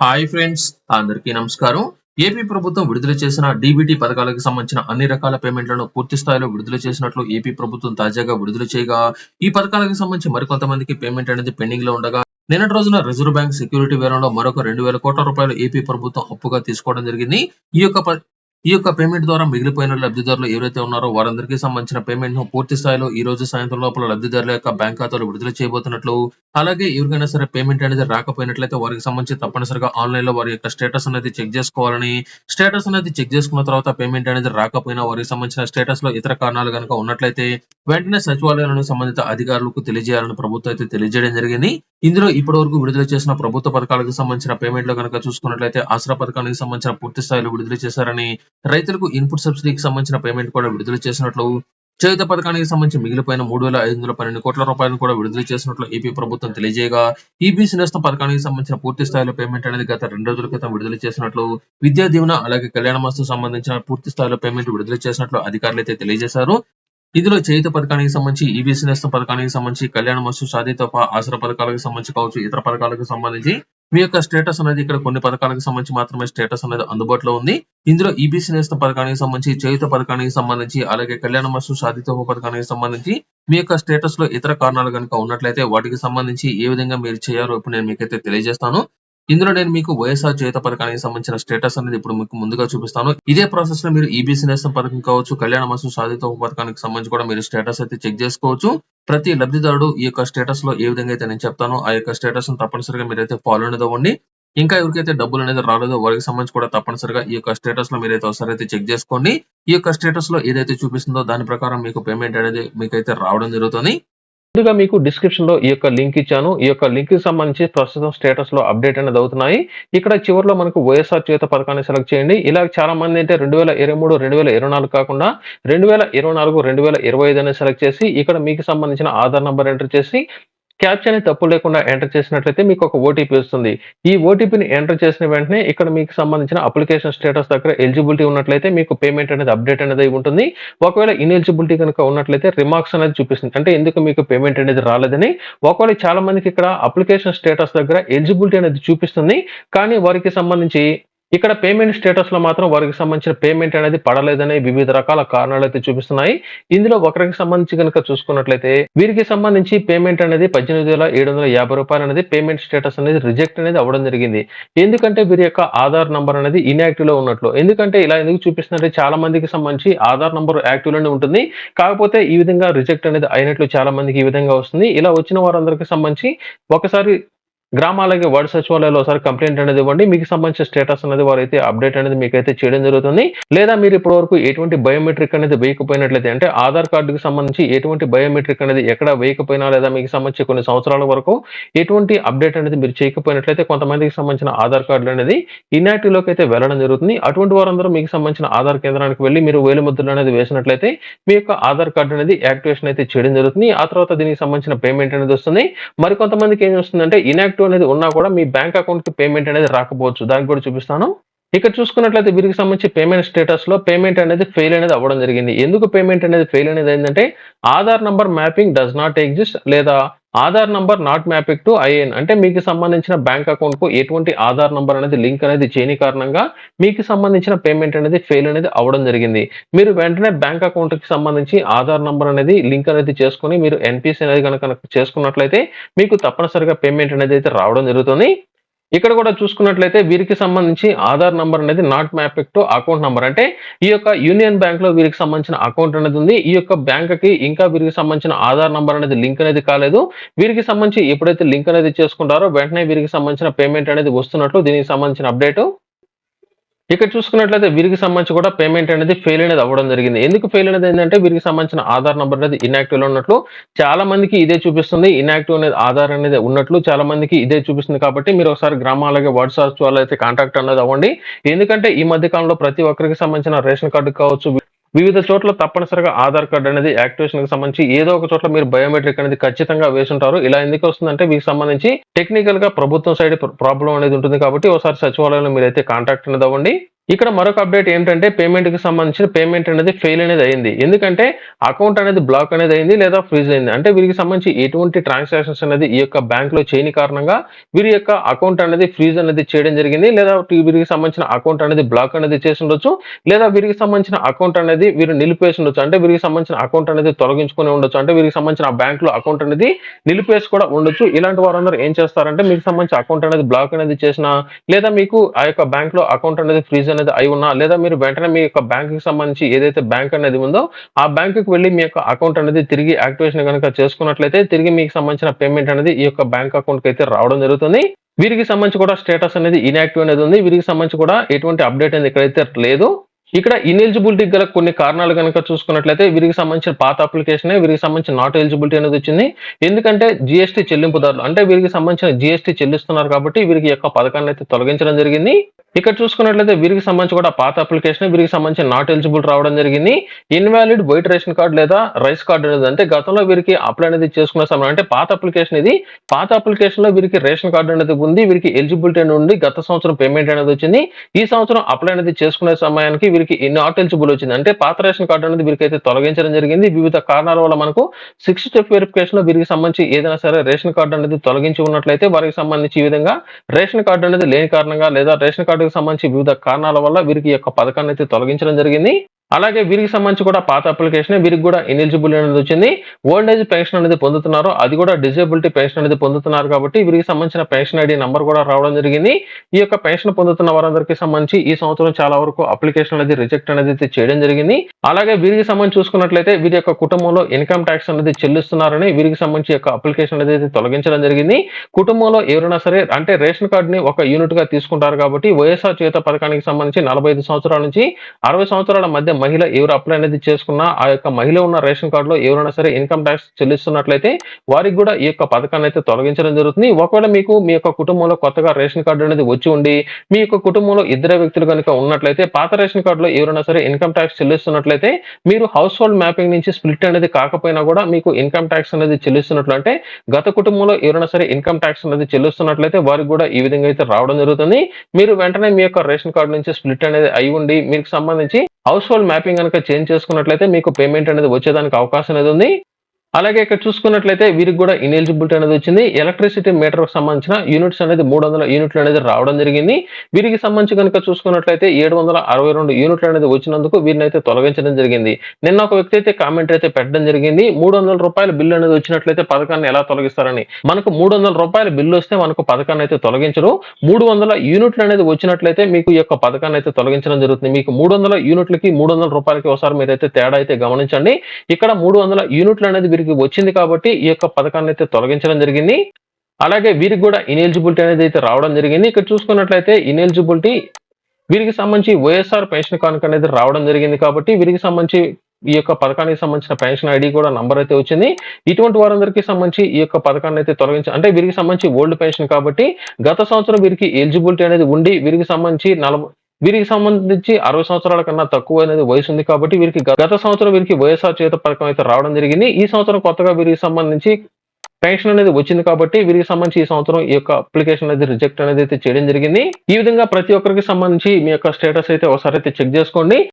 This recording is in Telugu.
హాయ్ ఫ్రెండ్స్ అందరికీ నమస్కారం. ఏపీ ప్రభుత్వం విడుదల చేసిన డీబీటీ పథకాలకు సంబంధించిన అన్ని రకాల పేమెంట్లను పూర్తి స్థాయిలో విడుదల చేసినట్లు ఏపీ ప్రభుత్వం తాజాగా విడుదల చేయగా ఈ పథకాలకు సంబంధించి మరికొంతమందికి పేమెంట్ అనేది పెండింగ్లో ఉండగా నిన్నటి రోజున రిజర్వ్ బ్యాంక్ సెక్యూరిటీ వేలంలో మరొక రెండు వేల కోట్ల రూపాయలు ఏపీ ప్రభుత్వం అప్పుగా తీసుకోవడం జరిగింది. ఈ యొక్క ఈ యొక్క పేమెంట్ ద్వారా మిగిలిపోయిన లబ్ధిదారులు ఎవరైతే ఉన్నారో వారందరికీ సంబంధించిన పేమెంట్ను పూర్తి స్థాయిలో ఈ రోజు సాయంత్రం లోపల లబ్ధిదారుల యొక్క బ్యాంక్ ఖాతాలు విడుదల చేయబోతున్నట్లు అలాగే ఎవరికైనా సరే పేమెంట్ అనేది రాకపోయినట్లయితే వారికి సంబంధించి తప్పనిసరిగా ఆన్లైన్లో వారి యొక్క స్టేటస్ అనేది చెక్ చేసుకోవాలని స్టేటస్ అనేది చెక్ చేసుకున్న తర్వాత పేమెంట్ అనేది రాకపోయినా వారికి సంబంధించిన స్టేటస్లో ఇతర కారణాలు కనుక ఉన్నట్లయితే వెంటనే సచివాలయాలను సంబంధిత అధికారులకు తెలియజేయాలని ప్రభుత్వం అయితే తెలియజేయడం జరిగింది. ఇందులో ఇప్పటి వరకు విడుదల చేసిన ప్రభుత్వ పథకాలకు సంబంధించిన పేమెంట్లో కనుక చూసుకున్నట్లయితే ఆసరా పథకానికి సంబంధించిన పూర్తి స్థాయిలో విడుదల చేశారని రైతులకు ఇన్పుట్ సబ్సిడీకి సంబంధించిన పేమెంట్ కూడా విడుదల చేసినట్లు చేయుత పథకానికి సంబంధించి మిగిలిపోయిన మూడు వేల ఐదు వందల పన్నెండు కోట్ల రూపాయలను కూడా విడుదల చేసినట్లు ఏపీ ప్రభుత్వం తెలియజేయగా ఈబీసీ నేస్తం పథకానికి సంబంధించిన పూర్తి స్థాయిలో పేమెంట్ అనేది గత రెండు రోజుల క్రితం విడుదల చేసినట్లు విద్యా దీవెన అలాగే కళ్యాణ మస్తు సంబంధించిన పూర్తి స్థాయిలో పేమెంట్ విడుదల చేసినట్లు అధికారులు అయితే తెలియజేశారు. ఇందులో చేయుత పథకానికి సంబంధించి ఈబీసీ నేస్తం పథకానికి సంబంధించి కళ్యాణ మస్తు సాధిత ఆసరా పథకాలకు సంబంధించి కావచ్చు ఇతర పథకాలకు సంబంధించి మీ యొక్క స్టేటస్ అనేది ఇక్కడ కొన్ని పథకాలకు సంబంధించి మాత్రమే స్టేటస్ అనేది అందుబాటులో ఉంది. ఇందులో ఈబీసీ నేస్తం పథకానికి సంబంధించి చేయుత పథకానికి సంబంధించి అలాగే కళ్యాణ మస్తు సాధిత పథకానికి సంబంధించి మీ యొక్క స్టేటస్లో ఇతర కారణాలు కనుక ఉన్నట్లయితే వాటికి సంబంధించి ఏ విధంగా మీరు చేయాలో ఇప్పుడు నేను మీకైతే తెలియజేస్తాను. ఇందులో నేను మీకు వైఎస్ఆర్ చేత పథకానికి సంబంధించిన స్టేటస్ అనేది ఇప్పుడు మీకు ముందుగా చూపిస్తాను. ఇదే ప్రాసెస్లో మీరు ఈబీసీ నేస్తం పథకం కావచ్చు కళ్యాణ మాసం సాధిత పథకానికి సంబంధించి కూడా మీరు స్టేటస్ అయితే చెక్ చేసుకోవచ్చు. ప్రతి లబ్ధిదారుడు ఈ యొక్క స్టేటస్లో ఏ విధంగా అయితే నేను చెప్తానో ఆ యొక్క స్టేటస్ తప్పనిసరిగా మీరైతే ఫాలో అనేది అవ్వండి. ఇంకా ఎవరికైతే డబ్బులు అనేది రాలేదో వారికి సంబంధించి కూడా తప్పనిసరిగా ఈ యొక్క స్టేటస్లో మీరైతే ఒకసారి అయితే చెక్ చేసుకోండి. ఈ యొక్క స్టేటస్లో ఏదైతే చూపిస్తుందో దాని ప్రకారం మీకు పేమెంట్ అనేది మీకైతే రావడం జరుగుతుంది. ముందుగా మీకు డిస్క్రిప్షన్లో ఈ యొక్క లింక్ ఇచ్చాను. ఈ యొక్క లింక్కి సంబంధించి ప్రస్తుతం స్టేటస్లో అప్డేట్ అనేది అవుతున్నాయి. ఇక్కడ చివరిలో మనకు వైఎస్ఆర్ చేత పథకాన్ని సెలెక్ట్ చేయండి. ఇలా చాలా మంది అయితే రెండు వేల ఇరవై మూడు రెండు వేల ఇరవై నాలుగు కాకుండా రెండు వేల ఇరవై నాలుగు రెండు వేల ఇరవై ఐదు అనేది సెలెక్ట్ చేసి ఇక్కడ మీకు సంబంధించిన ఆధార్ నంబర్ ఎంటర్ చేసి క్యాప్చర్ని తప్పు లేకుండా ఎంటర్ చేసినట్లయితే మీకు ఒక ఓటీపీ వస్తుంది. ఈ ఓటీపీని ఎంటర్ చేసిన వెంటనే ఇక్కడ మీకు సంబంధించిన అప్లికేషన్ స్టేటస్ దగ్గర ఎలిజిబిలిటీ ఉన్నట్లయితే మీకు పేమెంట్ అనేది అప్డేట్ అనేది అయి ఉంటుంది. ఒకవేళ ఇన్ఎలిజిబిలిటీ కనుక ఉన్నట్లయితే రిమార్క్స్ అనేది చూపిస్తుంది. అంటే ఎందుకు మీకు పేమెంట్ అనేది రాలేదని. ఒకవేళ చాలా మందికి ఇక్కడ అప్లికేషన్ స్టేటస్ దగ్గర ఎలిజిబిలిటీ అనేది చూపిస్తుంది. కానీ వారికి సంబంధించి ఇక్కడ పేమెంట్ స్టేటస్లో మాత్రం వారికి సంబంధించిన పేమెంట్ అనేది పడలేదనే వివిధ రకాల కారణాలు అయితే చూపిస్తున్నాయి. ఇందులో ఒకరికి సంబంధించి కనుక చూసుకున్నట్లయితే వీరికి సంబంధించి పేమెంట్ అనేది పద్దెనిమిది వేల ఏడు వందల యాభై రూపాయలు అనేది పేమెంట్ స్టేటస్ అనేది రిజెక్ట్ అనేది అవ్వడం జరిగింది. ఎందుకంటే వీరి యొక్క ఆధార్ నంబర్ అనేది ఇన్యాక్టివ్లో ఉన్నట్లు. ఎందుకంటే ఇలా ఎందుకు చూపిస్తుందంటే చాలా మందికి సంబంధించి ఆధార్ నంబర్ యాక్టివ్లోనే ఉంటుంది. కాకపోతే ఈ విధంగా రిజెక్ట్ అనేది అయినట్లు చాలా మందికి ఈ విధంగా వస్తుంది. ఇలా వచ్చిన వారందరికీ సంబంధించి ఒకసారి గ్రామాలకి వార్డు సచివాలయాలు ఒకసారి కంప్లైంట్ అనేది ఇవ్వండి. మీకు సంబంధించిన స్టేటస్ అనేది వారైతే అప్డేట్ అనేది మీకు అయితే చేయడం జరుగుతుంది. లేదా మీరు ఇప్పటి వరకు ఎటువంటి బయోమెట్రిక్ అనేది వేయకపోయినట్లయితే అంటే ఆధార్ కార్డుకి సంబంధించి ఎటువంటి బయోమెట్రిక్ అనేది ఎక్కడ వేయకపోయినా లేదా మీకు సంబంధించి కొన్ని సంవత్సరాల వరకు ఎటువంటి అప్డేట్ అనేది మీరు చేయకపోయినట్లయితే కొంతమందికి సంబంధించిన ఆధార్ కార్డులు అనేది ఇన్యాక్టివ్లోకి అయితే వెళ్ళడం జరుగుతుంది. అటువంటి వారందరూ మీకు సంబంధించిన ఆధార్ కేంద్రానికి వెళ్ళి మీరు వేలు ముద్రలు అనేది వేసినట్లయితే మీ యొక్క ఆధార్ కార్డు అనేది యాక్టివేషన్ అయితే చేయడం జరుగుతుంది. ఆ తర్వాత దీనికి సంబంధించిన పేమెంట్ అనేది వస్తుంది. మరి కొంతమందికి ఏం వస్తుందంటే ఇన్యాక్టివ్ అనేది ఉన్నా కూడా మీ బ్యాంక్ అకౌంట్కి పేమెంట్ అనేది రాకపోవచ్చు. దానికి కూడా చూపిస్తాను. ఇక్కడ చూసుకున్నట్లయితే వీరికి సంబంధించి పేమెంట్ స్టేటస్లో పేమెంట్ అనేది ఫెయిల్ అనేది అవ్వడం జరిగింది. ఎందుకు పేమెంట్ అనేది ఫెయిల్ అనేది ఏంటంటే Aadhaar number mapping does not exist లేదా Aadhaar number not mapping to IN అంటే మీకు సంబంధించిన బ్యాంక్ అకౌంట్కు ఎటువంటి ఆధార్ నంబర్ అనేది లింక్ అనేది చేయని కారణంగా మీకు సంబంధించిన పేమెంట్ అనేది ఫెయిల్ అనేది అవ్వడం జరిగింది. మీరు వెంటనే బ్యాంక్ అకౌంట్కి సంబంధించి ఆధార్ నంబర్ అనేది లింక్ అనేది చేసుకుని మీరు ఎన్పిసి అనేది కనుక చేసుకున్నట్లయితే మీకు తప్పనిసరిగా పేమెంట్ అనేది అయితే రావడం జరుగుతుంది. ఇక్కడ కూడా చూసుకున్నట్లయితే వీరికి సంబంధించి ఆధార్ నంబర్ అనేది not mapping to account number. అంటే ఈ యొక్క యూనియన్ బ్యాంక్లో వీరికి సంబంధించిన అకౌంట్ అనేది ఉంది. ఈ యొక్క బ్యాంక్కి ఇంకా వీరికి సంబంధించిన ఆధార్ నంబర్ అనేది లింక్ అనేది కాలేదు. వీరికి సంబంధించి ఎప్పుడైతే లింక్ అనేది చేసుకుంటారో వెంటనే వీరికి సంబంధించిన పేమెంట్ అనేది వస్తున్నట్లు దీనికి సంబంధించిన అప్డేట్. ఇక్కడ చూసుకున్నట్లయితే వీరికి సంబంధించి కూడా పేమెంట్ అనేది ఫెయిల్ అనేది అవ్వడం జరిగింది. ఎందుకు ఫెయిల్ అనేది ఏంటంటే వీరికి సంబంధించిన ఆధార్ నెంబర్ అనేది ఇన్యాక్టివ్లో ఉన్నట్లు చాలా మందికి ఇదే చూపిస్తుంది. ఇన్యాక్టివ్ అనేది ఆధార్ అనేది ఉన్నట్లు చాలా మందికి ఇదే చూపిస్తుంది కాబట్టి మీరు ఒకసారి గ్రామాలకి వాట్సాప్ వాళ్ళు అయితే కాంటాక్ట్ అనేది అవ్వండి. ఎందుకంటే ఈ మధ్య కాలంలో ప్రతి ఒక్కరికి సంబంధించిన రేషన్ కార్డు కావచ్చు వివిధ చోట్ల తప్పనిసరిగా ఆధార్ కార్డు అనేది యాక్టివేషన్కి సంబంధించి ఏదో ఒక చోట్ల మీరు బయోమెట్రిక్ అనేది ఖచ్చితంగా వేసుంటారు. ఇలా ఎందుకు వస్తుందంటే వీటికి సంబంధించి టెక్నికల్గా ప్రభుత్వం సైడ్ ప్రాబ్లం అనేది ఉంటుంది కాబట్టి ఒకసారి సచివాలయంలో మీరైతే కాంటాక్ట్ అనేది అవ్వండి. ఇక్కడ మరొక అప్డేట్ ఏంటంటే పేమెంట్కి సంబంధించిన పేమెంట్ అనేది ఫెయిల్ అనేది అయింది. ఎందుకంటే అకౌంట్ అనేది బ్లాక్ అనేది అయింది లేదా ఫ్రీజ్ అయింది. అంటే వీరికి సంబంధించి ఎటువంటి ట్రాన్సాక్షన్స్ అనేది ఈ యొక్క బ్యాంక్లో చేయని కారణంగా వీరి యొక్క అకౌంట్ అనేది ఫ్రీజ్ అనేది చేయడం జరిగింది. లేదా వీరికి సంబంధించిన అకౌంట్ అనేది బ్లాక్ అనేది చేసి ఉండొచ్చు. లేదా వీరికి సంబంధించిన అకౌంట్ అనేది వీరు నిలిపేసి ఉండొచ్చు. అంటే వీరికి సంబంధించిన అకౌంట్ అనేది తొలగించుకొని ఉండొచ్చు. అంటే వీరికి సంబంధించిన బ్యాంక్లో అకౌంట్ అనేది నిలిపేసి కూడా ఉండొచ్చు. ఇలాంటి వారందరూ ఏం చేస్తారంటే మీకు సంబంధించిన అకౌంట్ అనేది బ్లాక్ అనేది చేసిన లేదా మీకు ఆ యొక్క బ్యాంక్లో అకౌంట్ అనేది ఫ్రీజ్ అనేది అయి ఉన్నా లేదా మీరు వెంటనే మీ యొక్క బ్యాంకుకి సంబంధించి ఏదైతే బ్యాంక్ అనేది ఉందో ఆ బ్యాంకుకి వెళ్ళి మీ యొక్క అకౌంట్ అనేది తిరిగి యాక్టివేషన్ కనుక చేసుకున్నట్లయితే తిరిగి మీకు సంబంధించిన పేమెంట్ అనేది ఈ యొక్క బ్యాంక్ అకౌంట్కి అయితే రావడం జరుగుతుంది. వీరికి సంబంధించి కూడా స్టేటస్ అనేది ఇన్యాక్టివ్ అనేది ఉంది. వీరికి సంబంధించి కూడా ఎటువంటి అప్డేట్ అనేది ఇక్కడైతే లేదు. ఇక్కడ ఇనెలిజిబిలిటీ గల కొన్ని కారణాలు కనుక చూసుకున్నట్లయితే వీరికి సంబంధించిన పాత అప్లికేషన్ వీరికి సంబంధించిన నాట్ ఎలిజిబిలిటీ అనేది వచ్చింది. ఎందుకంటే జిఎస్టీ చెల్లింపుదారులు అంటే వీరికి సంబంధించిన జిఎస్టీ చెల్లిస్తున్నారు కాబట్టి వీరికి యొక్క పథకాన్ని అయితే తొలగించడం జరిగింది. ఇక్కడ చూసుకున్నట్లయితే వీరికి సంబంధించి కూడా పాత అప్లికేషన్ వీరికి సంబంధించిన నాట్ ఎలిజిబుల్ రావడం జరిగింది. ఇన్వాలిడ్ వైట్ రేషన్ కార్డు లేదా రైస్ కార్డు అనేది అంటే గతంలో వీరికి అప్లై అనేది చేసుకున్న సమయం అంటే పాత అప్లికేషన్ ఇది. పాత అప్లికేషన్లో వీరికి రేషన్ కార్డు అనేది ఉంది వీరికి ఎలిజిబిలిటీ అనేది ఉంది గత సంవత్సరం పేమెంట్ అనేది వచ్చింది. ఈ సంవత్సరం అప్లై అనేది చేసుకునే సమయానికి వీరికి నాట్ ఎలిజిబుల్ వచ్చింది. అంటే పాత రేషన్ కార్డు అనేది వీరికి అయితే తొలగించడం జరిగింది. వివిధ కారణాల వల్ల మనకు సిక్స్ స్టెప్ వెరిఫికేషన్లో వీరికి సంబంధించి ఏదైనా సరే రేషన్ కార్డు అనేది తొలగించి ఉన్నట్లయితే వారికి సంబంధించి ఈ విధంగా రేషన్ కార్డు అనేది లేని కారణంగా లేదా రేషన్ కార్డు సంబంధించి వివిధ కారణాల వల్ల వీరికి యొక్క పథకాన్ని అయితే తొలగించడం జరిగింది. అలాగే వీరికి సంబంధించి కూడా పాత అప్లికేషన్ వీరికి కూడా ఎలిజిబుల్ అనేది వచ్చింది. ఓల్డ్ ఏజ్ పెన్షన్ అనేది పొందుతున్నారు. అది కూడా డిజేబిలిటీ పెన్షన్ అనేది పొందుతున్నారు కాబట్టి వీరికి సంబంధించిన పెన్షన్ ఐడి నంబర్ కూడా రావడం జరిగింది. ఈ యొక్క పెన్షన్ పొందుతున్న వారందరికీ సంబంధించి ఈ సంవత్సరం చాలా వరకు అప్లికేషన్ అనేది రిజెక్ట్ అనేది అయితే చేయడం జరిగింది. అలాగే వీరికి సంబంధించి చూసుకున్నట్లయితే వీరి యొక్క కుటుంబంలో ఇన్కమ్ ట్యాక్స్ అనేది చెల్లిస్తున్నారని వీరికి సంబంధించి యొక్క అప్లికేషన్ అనేది తొలగించడం జరిగింది. కుటుంబంలో ఎవరైనా సరే అంటే రేషన్ కార్డుని ఒక యూనిట్గా తీసుకుంటారు కాబట్టి వైఎస్ఆర్ చేత పథకానికి సంబంధించి నలభై ఐదు సంవత్సరాల నుంచి అరవై సంవత్సరాల మధ్య మహిళ ఎవరు అప్లై అనేది చేసుకున్నా ఆ యొక్క మహిళ ఉన్న రేషన్ కార్డులో ఎవరైనా సరే ఇన్కమ్ ట్యాక్స్ చెల్లిస్తున్నట్లయితే వారికి కూడా ఈ యొక్క పథకాన్ని అయితే తొలగించడం జరుగుతుంది. ఒకవేళ మీకు మీ యొక్క కుటుంబంలో కొత్తగా రేషన్ కార్డు అనేది వచ్చి ఉండి మీ యొక్క కుటుంబంలో ఇద్దరు వ్యక్తులు కనుక ఉన్నట్లయితే పాత రేషన్ కార్డులో ఎవరైనా సరే ఇన్కమ్ ట్యాక్స్ చెల్లిస్తున్నట్లయితే మీరు హౌస్ హోల్డ్ మ్యాపింగ్ నుంచి స్ప్లిట్ అనేది కాకపోయినా కూడా మీకు ఇన్కమ్ ట్యాక్స్ అనేది చెల్లిస్తున్నట్లు అంటే గత కుటుంబంలో ఎవరైనా సరే ఇన్కమ్ ట్యాక్స్ అనేది చెల్లిస్తున్నట్లయితే వారికి కూడా ఈ విధంగా అయితే రావడం జరుగుతుంది. మీరు వెంటనే మీ యొక్క రేషన్ కార్డు నుంచి స్ప్లిట్ అనేది అయి ఉండి మీకు సంబంధించి హౌస్ హోల్డ్ మ్యాపింగ్ కనుక చేంజ్ చేసుకున్నట్లయితే మీకు పేమెంట్ అనేది వచ్చేదానికి అవకాశం అనేది ఉంది. అలాగే ఇక్కడ చూసుకున్నట్లయితే వీరికి కూడా ఇనెలిజిబిలిటీ అనేది వచ్చింది. ఎలక్ట్రిసిటీ మీటర్ సంబంధించిన యూనిట్స్ అనేది మూడు వందల యూనిట్లు అనేది రావడం జరిగింది. వీరికి సంబంధించి కనుక చూసుకున్నట్లయితే ఏడు వందల అరవై రెండు యూనిట్లు అనేది వచ్చినందుకు వీరిని అయితే తొలగించడం జరిగింది. నిన్న ఒక వ్యక్తి అయితే కామెంట్ అయితే పెట్టడం జరిగింది. మూడు వందల రూపాయల బిల్లు అనేది వచ్చినట్లయితే పథకాన్ని ఎలా తొలగిస్తారని. మనకు మూడు వందల రూపాయల బిల్లు వస్తే మనకు పథకాన్ని అయితే తొలగించరు. మూడు వందల యూనిట్లు అనేది వచ్చినట్లయితే మీకు ఈ యొక్క పథకాన్ని అయితే తొలగించడం జరుగుతుంది. మీకు మూడు వందల యూనిట్లకి మూడు వందల రూపాయలకి ఒకసారి మీరైతే తేడా అయితే గమనించండి. ఇక్కడ మూడు వందల యూనిట్లు అనేది వీరికి వీరికి వచ్చింది కాబట్టి ఈ యొక్క పథకాన్ని అయితే తొలగించడం జరిగింది. అలాగే వీరికి కూడా ఇనెలిజిబిలిటీ అనేది అయితే రావడం జరిగింది. ఇక్కడ చూసుకున్నట్లయితే ఇనెలిజిబిలిటీ వీరికి సంబంధించి వైఎస్ఆర్ పెన్షన్ కానుక అనేది రావడం జరిగింది కాబట్టి వీరికి సంబంధించి ఈ యొక్క పథకానికి సంబంధించిన పెన్షన్ ఐడి కూడా నంబర్ అయితే వచ్చింది. ఇటువంటి వారందరికీ సంబంధించి ఈ యొక్క పథకాన్ని అయితే తొలగించి అంటే వీరికి సంబంధించి ఓల్డ్ పెన్షన్ కాబట్టి గత సంవత్సరం వీరికి ఎలిజిబిలిటీ అనేది ఉండి వీరికి సంబంధించి నలభై వీరికి సంబంధించి అరవై సంవత్సరాల కన్నా తక్కువ అనేది వయసు ఉంది కాబట్టి వీరికి గత సంవత్సరం వీరికి వైఎస్ఆర్ చేత పథకం అయితే రావడం జరిగింది. ఈ సంవత్సరం కొత్తగా వీరికి సంబంధించి పెన్షన్ అనేది వచ్చింది కాబట్టి వీరికి సంబంధించి ఈ సంవత్సరం ఈ యొక్క అప్లికేషన్ అనేది రిజెక్ట్ అనేది అయితే చేయడం జరిగింది. ఈ విధంగా ప్రతి ఒక్కరికి సంబంధించి మీ యొక్క స్టేటస్ అయితే ఒకసారి అయితే చెక్ చేసుకోండి.